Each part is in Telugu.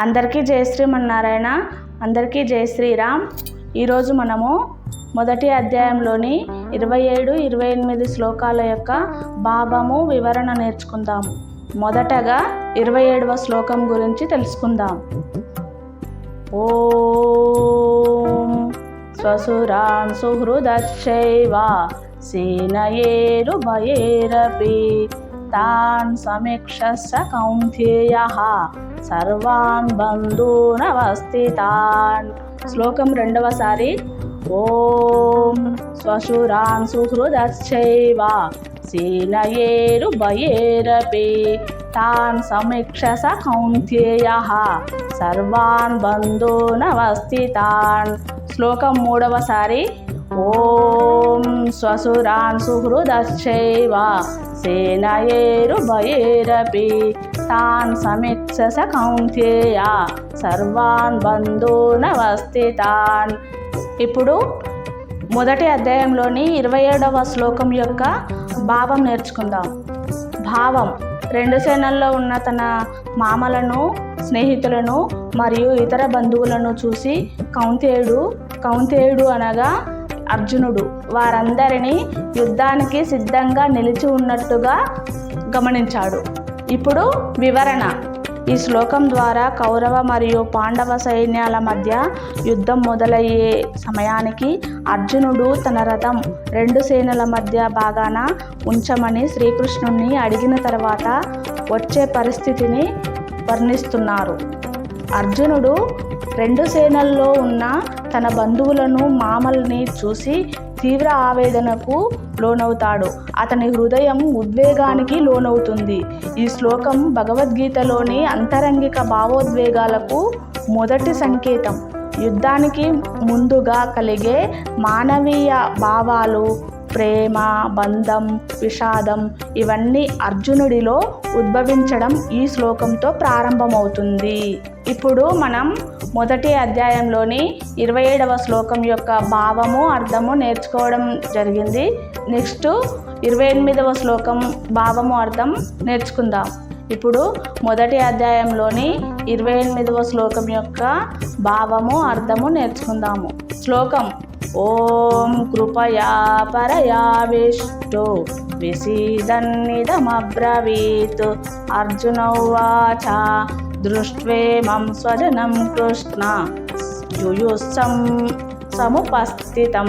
అందరికీ జయ శ్రీమన్నారాయణ అందరికీ జయ శ్రీరామ్. ఈరోజు మనము మొదటి అధ్యాయంలోని ఇరవై ఏడు ఇరవై ఎనిమిది శ్లోకాల యొక్క భావము వివరణ నేర్చుకుందాము. మొదటగా ఇరవై ఏడవ శ్లోకం గురించి తెలుసుకుందాం. ఓం స్వసురాన్ సుహృదచ్చైవ సేనయేరుభయేరపి తాన్ సమీక్ష స సర్వాన్ బంధూనవస్థితాన్. శ్లోకం రెండవసారి ఓం స్వశురాన్ సుహృదశ్చైవ సుహృదచ్చైవ సేనయేరుభయేరపి తాన్ సమీక్ష స సర్వాన్ బంధూనవస్థితాన్. శ్లోకం మూడవసారి ఓం స్వసురాన్ సుహృదశ్చైవ సేనయేరుభయేరపి. తాన్ సమీక్ష కౌంత్యేయ కౌంథేయ సర్వాన్ బంధూనవస్థితాన్ ఇప్పుడు మొదటి అధ్యాయంలోని ఇరవై ఏడవ శ్లోకం యొక్క భావం నేర్చుకుందాం. భావం రెండు సేనల్లో ఉన్న తన మామలను స్నేహితులను మరియు ఇతర బంధువులను చూసి కౌంతేయుడు కౌంతేయుడు అనగా అర్జునుడు. వారందరినీ యుద్ధానికి సిద్ధంగా నిలిచి ఉన్నట్టుగా గమనించాడు. ఇప్పుడు వివరణ. ఈ శ్లోకం ద్వారా కౌరవ మరియు పాండవ సైన్యాల మధ్య యుద్ధం మొదలయ్యే సమయానికి అర్జునుడు తన రథం రెండు సేనల మధ్య బాగాన ఉంచమని శ్రీకృష్ణుణ్ణి అడిగిన తర్వాత వచ్చే పరిస్థితిని వర్ణిస్తున్నారు. అర్జునుడు రెండు సేనల్లో ఉన్న తన బంధువులను మామల్ని చూసి తీవ్ర ఆవేదనకు లోనవుతాడు. అతని హృదయం ఉద్వేగానికి లోనవుతుంది. ఈ శ్లోకం భగవద్గీతలోని అంతరంగిక భావోద్వేగాలకు మొదటి సంకేతం. యుద్ధానికి ముందుగా కలిగే మానవీయ భావాలు ప్రేమ బంధం విషాదం ఇవన్నీ అర్జునుడిలో ఉద్భవించడం ఈ శ్లోకంతో ప్రారంభమవుతుంది. ఇప్పుడు మనం మొదటి అధ్యాయంలోని ఇరవై ఏడవ శ్లోకం యొక్క భావము అర్థము నేర్చుకోవడం జరిగింది. నెక్స్ట్ ఇరవై ఎనిమిదవ శ్లోకం భావము అర్థం నేర్చుకుందాం. ఇప్పుడు మొదటి అధ్యాయంలోని ఇరవై ఎనిమిదవ శ్లోకం యొక్క భావము అర్థము నేర్చుకుందాము. శ్లోకం ఓం కృపయా పరయావిష్టో విసీదన్నిదమబ్రవీత్. అర్జునౌవాచ దృష్ట్వేమం స్వజనం కృష్ణ. యుయుస్సం సముపస్థితం.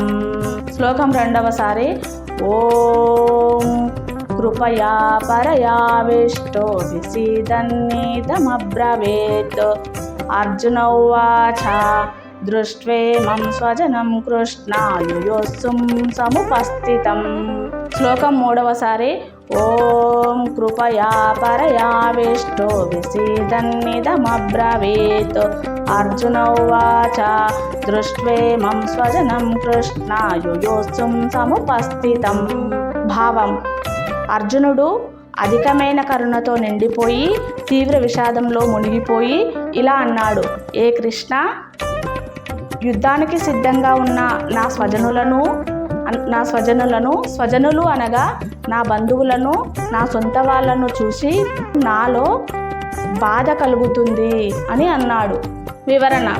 శ్లోకం రెండవసారి ఓం కృపయా పరయావిష్టో విసీదన్నిదమబ్రవీత్. అర్జునౌవాచ దృష్ట్వేమం స్వజనం కృష్ణాయుయోస్సుం సముపస్థితం. శ్లోకం మూడవసారి ఓం కృపయా పరయావిష్టో విసీదన్నిదమబ్రవీత్. అర్జునౌవాచ దృష్ట్వేమం స్వజనం కృష్ణాయుయోస్సుం సముపస్థితం. భావం అర్జునుడు అధికమైన కరుణతో నిండిపోయి తీవ్ర విషాదంలో మునిగిపోయి ఇలా అన్నాడు ఏ కృష్ణ యుద్ధానికి సిద్ధంగా ఉన్న నా స్వజనులను నా స్వజనులను స్వజనులు అనగా నా బంధువులను నా సొంత వాళ్ళను చూసి నాలో బాధ కలుగుతుంది అని అన్నాడు. వివరణ.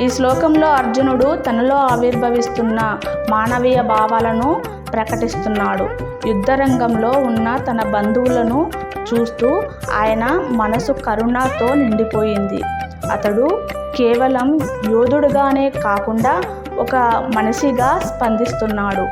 ఈ శ్లోకంలో అర్జునుడు తనలో ఆవిర్భవిస్తున్న మానవీయ భావాలను ప్రకటిస్తున్నాడు. యుద్ధరంగంలో ఉన్న తన బంధువులను చూస్తూ ఆయన మనసు కరుణతో నిండిపోయింది. అతడు కేవలం యోధుడుగానే కాకుండా ఒక మనిషిగా స్పందిస్తున్నాడు.